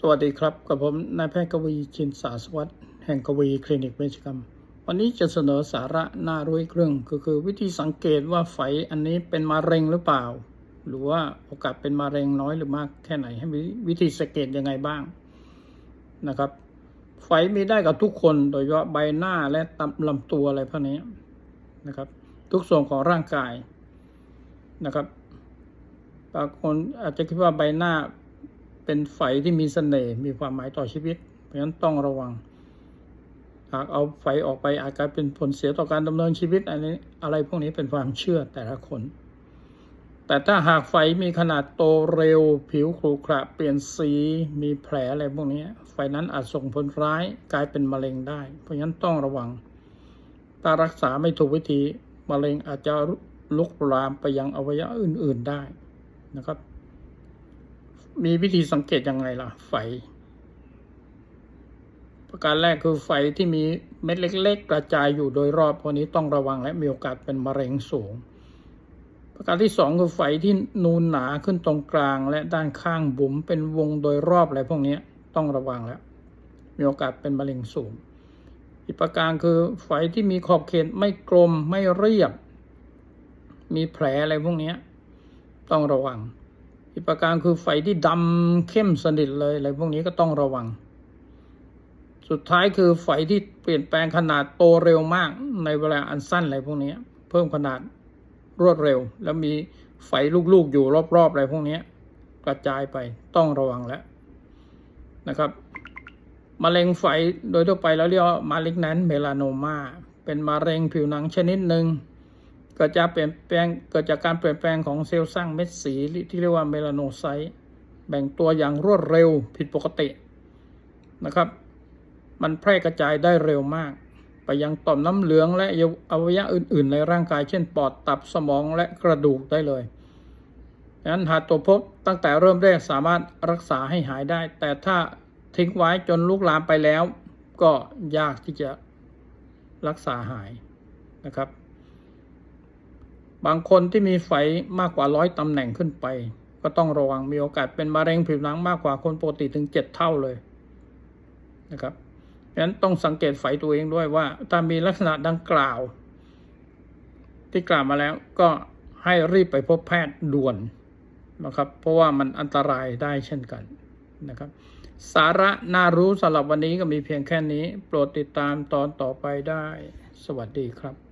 สวัสดีครับ กับผมนายแพทย์กวีชินสาสวัสดิ์แห่งกวีคลินิกเวชกรรม วันนี้จะเสนอสาระน่ารู้อีกเรื่องก็คือวิธีสังเกตว่าไฝอันนี้เป็นมะเร็งหรือเปล่า หรือว่าโอกาสเป็นมะเร็งน้อยหรือมากแค่ไหนให้วิวิธีสังเกตยังไงบ้างนะครับ ไฝมีได้กับทุกคนโดยเฉพาะใบหน้าและตำลำตัวอะไรพวกนี้นะครับ ทุกส่วนของร่างกายนะครับบางคนอาจจะคิดว่าใบหน้า เป็นไฝที่มีเสน่ห์มีความหมายต่อชีวิต เพราะฉะนั้นต้องระวัง หากเอาไฟออกไปอาจจะเป็นผลเสียต่อการดำเนินชีวิตอันนี้อะไรพวกนี้เป็นความเชื่อแต่ละคน แต่ถ้าหากไฟมีขนาดโตเร็ว ผิวขรุขระเปลี่ยนสีมีแผลอะไรพวกนี้ ไฟนั้นอาจส่งผลร้ายกลายเป็นมะเร็งได้ เพราะฉะนั้นต้องระวังถ้ารักษาไม่ถูกวิธีมะเร็งอาจจะลุกลามไปยังอวัยวะอื่น ๆได้นะครับ มีวิธีสังเกตยังไงล่ะ ไฟ ประการแรกคือไฟที่มีเม็ดเล็ก ๆ กระจายอยู่โดยรอบพวกนี้ต้องระวังและมีโอกาสเป็นมะเร็งสูง ประการที่สองคือไฟที่นูนหนาขึ้นตรงกลาง และด้านข้างบุ๋มเป็นวงโดยรอบอะไรพวกนี้ต้องระวังแล้ว มีโอกาสเป็นมะเร็งสูง อีกประการคือไฟที่มีขอบเขตไม่กลมไม่เรียบ มีแผลอะไรพวกนี้ต้องระวัง อีกประการคือไฟที่ดำเข้มสนิทเลยอะไรพวกนี้ก็ต้องระวัง สุดท้ายคือไฟที่เปลี่ยนแปลงขนาดโตเร็วมากในเวลาอันสั้นอะไรพวกนี้เพิ่มขนาดรวดเร็ว แล้วมีไฟลูกๆอยู่รอบๆอะไรพวกนี้กระจายไปต้องระวังแล้วนะครับมะเร็งไฟโดยทั่วไปแล้วเรียกว่ามาลิกนั้นเมลาโนมาเป็นมะเร็งผิวหนังชนิดหนึ่ง เกิดจากเปลี่ยนแปลงเกิดจากการเปลี่ยนแปลงของเซลล์สร้างเม็ดสีที่เรียกว่าเมลานไซต์แบ่งตัวอย่างรวดเร็วผิดปกตินะครับ มันแพร่กระจายได้เร็วมาก ไปยังต่อมน้ำเหลืองและอวัยวะอื่น ๆ ในร่างกายเช่นปอดตับสมองและกระดูกได้เลยดังนั้นหากตัวพบตั้งแต่เริ่มแรกสามารถรักษาให้หายได้ แต่ถ้าทิ้งไว้จนลุกลามไปแล้ว ก็ยากที่จะรักษาหายนะครับ บางคนที่มีไฝมากกว่าร้อยตำแหน่งขึ้นไป ก็ต้องระวังมีโอกาสเป็นมะเร็งผิวหนังมากกว่าคนปกติถึงเจ็ดเท่าเลยนะครับดังนั้นต้องสังเกตไฝตัวเองด้วยว่า ถ้ามีลักษณะดังกล่าว ที่กล่าวมาแล้วก็ให้รีบไปพบแพทย์ด่วนนะครับ เพราะว่ามันอันตรายได้เช่นกันนะครับ สาระน่ารู้สำหรับวันนี้ก็มีเพียงแค่นี้ โปรดติดตามตอนต่อไปได้ สวัสดีครับ